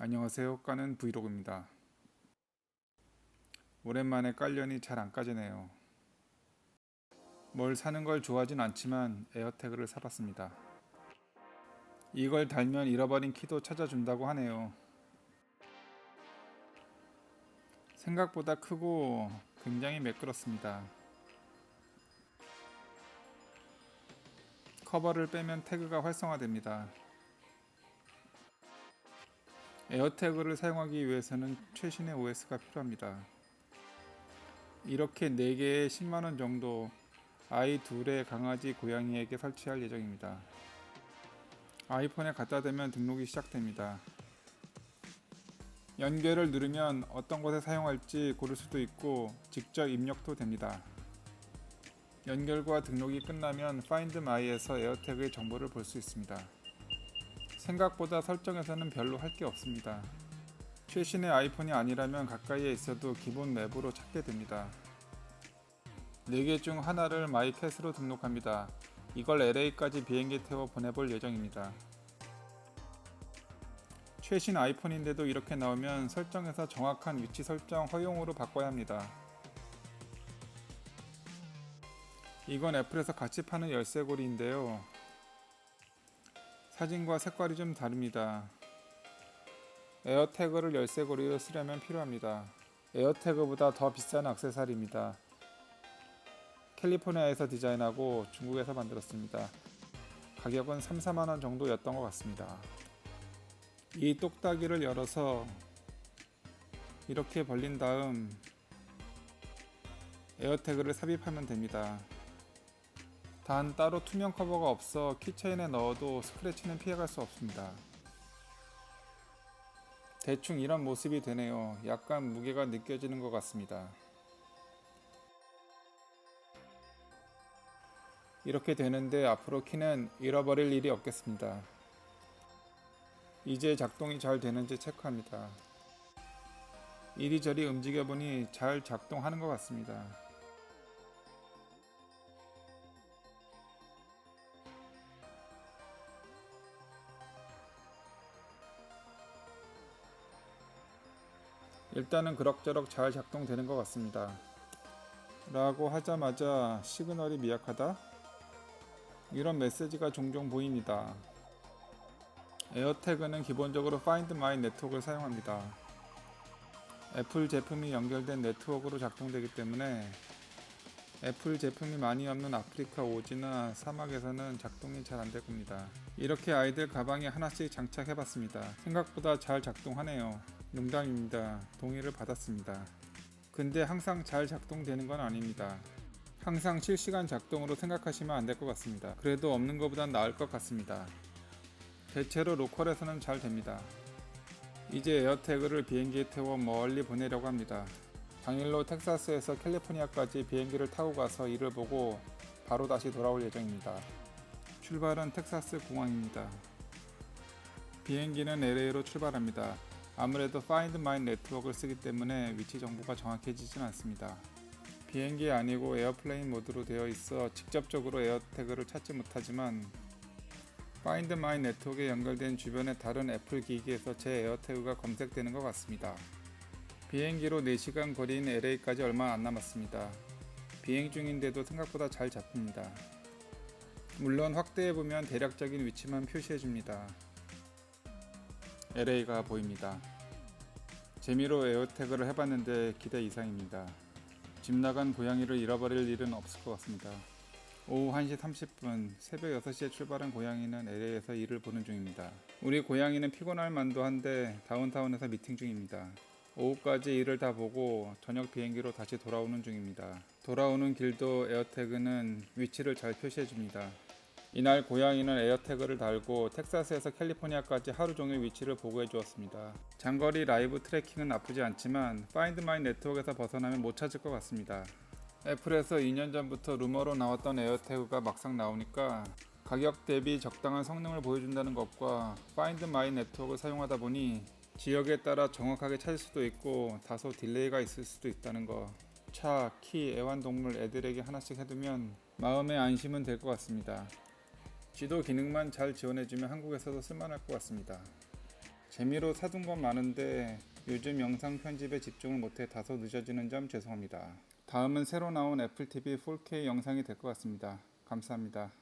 안녕하세요. 까는 브이로그입니다. 오랜만에 깔려니 잘 안 까지네요. 뭘 사는 걸 좋아하진 않지만 에어태그를 사봤습니다. 이걸 달면 잃어버린 키도 찾아준다고 하네요. 생각보다 크고 굉장히 매끄럽습니다. 커버를 빼면 태그가 활성화됩니다. 에어태그를 사용하기 위해서는 최신의 OS가 필요합니다. 이렇게 4개에 10만원 정도 아이 둘의 강아지 고양이에게 설치할 예정입니다. 아이폰에 갖다 대면 등록이 시작됩니다. 연결을 누르면 어떤 곳에 사용할지 고를 수도 있고 직접 입력도 됩니다. 연결과 등록이 끝나면 Find My에서 에어태그의 정보를 볼 수 있습니다. 생각보다 설정에서는 별로 할 게 없습니다. 최신의 아이폰이 아니라면 가까이에 있어도 기본 맵으로 찾게 됩니다. 4개 중 하나를 마이캣으로 등록합니다. 이걸 LA까지 비행기 태워 보내볼 예정입니다. 최신 아이폰인데도 이렇게 나오면 설정에서 정확한 위치 설정 허용으로 바꿔야 합니다. 이건 애플에서 같이 파는 열쇠고리인데요. 사진과 색깔이 좀 다릅니다. 에어태그를 열쇠고리로 쓰려면 필요합니다. 에어태그보다 더 비싼 액세서리입니다. 캘리포니아에서 디자인하고 중국에서 만들었습니다. 가격은 3, 4만원 정도였던 것 같습니다. 이 똑딱이를 열어서 이렇게 벌린 다음 에어태그를 삽입하면 됩니다. 단 따로 투명 커버가 없어 키체인에 넣어도 스크래치는 피해갈 수 없습니다. 대충 이런 모습이 되네요. 약간 무게가 느껴지는 것 같습니다. 이렇게 되는데 앞으로 키는 잃어버릴 일이 없겠습니다. 이제 작동이 잘 되는지 체크합니다. 이리저리 움직여 보니 잘 작동하는 것 같습니다. 일단은 그럭저럭 잘 작동되는 것 같습니다. 라고 하자마자 시그널이 미약하다? 이런 메시지가 종종 보입니다. 에어태그는 기본적으로 Find My Network을 사용합니다. 애플 제품이 연결된 네트워크로 작동되기 때문에 애플 제품이 많이 없는 아프리카 오지나 사막에서는 작동이 잘 안 될 겁니다. 이렇게 아이들 가방에 하나씩 장착해 봤습니다. 생각보다 잘 작동하네요. 농담입니다. 동의를 받았습니다. 근데 항상 잘 작동되는 건 아닙니다. 항상 실시간 작동으로 생각하시면 안 될 것 같습니다. 그래도 없는 것보단 나을 것 같습니다. 대체로 로컬에서는 잘 됩니다. 이제 에어태그를 비행기에 태워 멀리 보내려고 합니다. 당일로 텍사스에서 캘리포니아까지 비행기를 타고 가서 일을 보고 바로 다시 돌아올 예정입니다. 출발은 텍사스 공항입니다. 비행기는 LA로 출발합니다. 아무래도 Find My 네트워크를 쓰기 때문에 위치 정보가 정확해지진 않습니다. 비행기 아니고 에어플레인 모드로 되어 있어 직접적으로 에어태그를 찾지 못하지만 Find My 네트워크에 연결된 주변의 다른 애플 기기에서 제 에어태그가 검색되는 것 같습니다. 비행기로 4시간 거리인 LA까지 얼마 안 남았습니다. 비행 중인데도 생각보다 잘 잡힙니다. 물론 확대해보면 대략적인 위치만 표시해줍니다. LA가 보입니다. 재미로 에어태그를 해봤는데 기대 이상입니다. 집 나간 고양이를 잃어버릴 일은 없을 것 같습니다. 오후 1시 30분 새벽 6시에 출발한 고양이는 LA에서 일을 보는 중입니다. 우리 고양이는 피곤할 만도 한데 다운타운에서 미팅 중입니다. 오후까지 일을 다 보고 저녁 비행기로 다시 돌아오는 중입니다. 돌아오는 길도 에어태그는 위치를 잘 표시해 줍니다. 이날 고양이는 에어태그를 달고 텍사스에서 캘리포니아까지 하루 종일 위치를 보고해 주었습니다. 장거리 라이브 트래킹은 나쁘지 않지만 파인드 마이 네트워크에서 벗어나면 못 찾을 것 같습니다. 애플에서 2년 전부터 루머로 나왔던 에어태그가 막상 나오니까 가격 대비 적당한 성능을 보여준다는 것과 파인드 마이 네트워크를 사용하다 보니 지역에 따라 정확하게 찾을 수도 있고 다소 딜레이가 있을 수도 있다는 거. 차, 키, 애완동물 애들에게 하나씩 해두면 마음의 안심은 될 것 같습니다. 지도 기능만 잘 지원해주면 한국에서도 쓸만할 것 같습니다. 재미로 사둔 건 많은데 요즘 영상 편집에 집중을 못해 다소 늦어지는 점 죄송합니다. 다음은 새로 나온 애플 TV 4K 영상이 될 것 같습니다. 감사합니다.